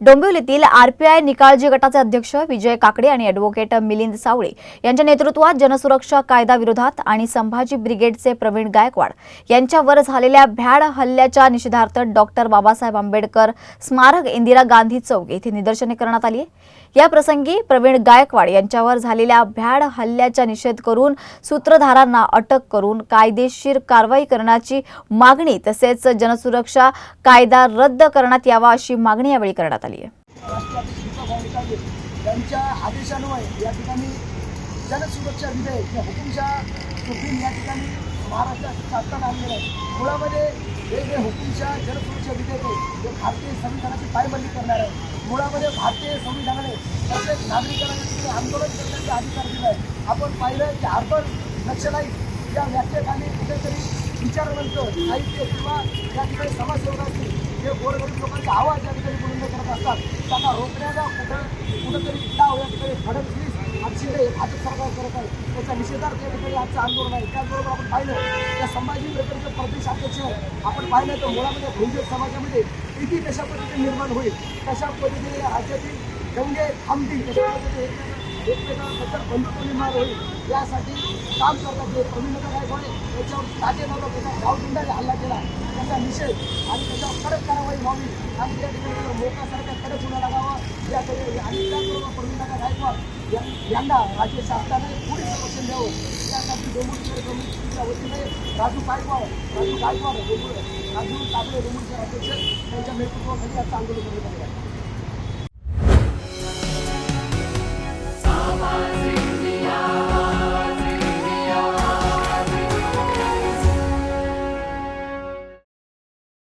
डोंबिवलीतील RPI Nikalje गटाचे अध्यक्ष विजय काकडे आणि अॅडव्होकेट मिलिंद सावळे यांच्या नेतृत्वात जनसुरक्षा कायदा विरोधात आणि संभाजी ब्रिगेडचे प्रवीण गायकवाड यांच्यावर झालेल्या भ्याड हल्ल्याच्या निषेधार्थ डॉक्टर बाबासाहेब आंबेडकर स्मारक इंदिरा गांधी चौक येथे निदर्शने करण्यात आली या प्रसंगी प्रवीण गायकवाड यांच्यावर झालेल्या भ्याड हल्ल्याचा निषेध करून सूत्रधारांना अटक करून कायदेशीर कारवाई करण्याची मागणी तसेच जनसुरक्षा कायदा रद्द करण्यात यावा अशी मागणी यावेळी करण्यात आली. आहे. त्यांच्या आदेशान्वये या ठिकाणी जनसुरक्षा विधेयक या हुकुमशहा सुप्रीम या ठिकाणी महाराष्ट्रात शासनात आणलेलं आहे. मुळामध्ये हे जे हुकुमशहा जनसुरक्षा विधेयक आहे हे भारतीय संविधानाची पायबंदी करणार आहे. मुळामध्ये भारतीय संविधानाने प्रत्येक नागरिकांना आंदोलन करण्याचा अधिकार दिला आहे. आपण पाहिलं की अर्बन नक्षलाईट या व्याख्येखाली कुठेतरी विचारवंत साहित्य किंवा या ठिकाणी समाजसेवक असतील जे गोरगरीब लोकांचा आवाज या ठिकाणी बुलंद करत असतात त्यांना रोखण्याचा कुठं कुठंतरी डाव या ठिकाणी फडणवीस आणि शिंदे भाजप सरकार करत आहे. त्याच्या निषेधार्थ या ठिकाणी आजचं आंदोलन आहे. त्याचबरोबर आपण पाहिलं त्या संभाजीनगरचे प्रदेश अध्यक्ष आपण पाहिलं तर मुळामध्ये भोजन समाजामध्ये किती कशा पद्धतीने निर्माण होईल कशा पद्धतीने राज्यातील दंगे थांबतील कशा पद्धतीने एकमेकांबद्दल बंधुत्व निर्माण होईल यासाठी काम करतात जे प्रवीणता गायकवाडे याच्यावर ताजे नव्हतं त्याचा गावगुंडाने हल्ला केला. त्याचा निषेध आणि त्याच्यावर कडक व्हावी आणि त्या ठिकाणी त्याला कडक गुन्हा लागावा याकडे आणि त्याचबरोबर प्रवीणता गायकवाड यांना राज्य शासनाने पुढे संरक्षण द्यावं. त्यासाठी डोंबिवली डोंबिवलीच्या वतीने राजू गायकवाड राजू गायकवाड डोंबिवली राजू काबळे डोंबिवलीचे अध्यक्ष त्यांच्या नेतृत्वाखाली आजचं आंदोलन करण्यात आले आहे.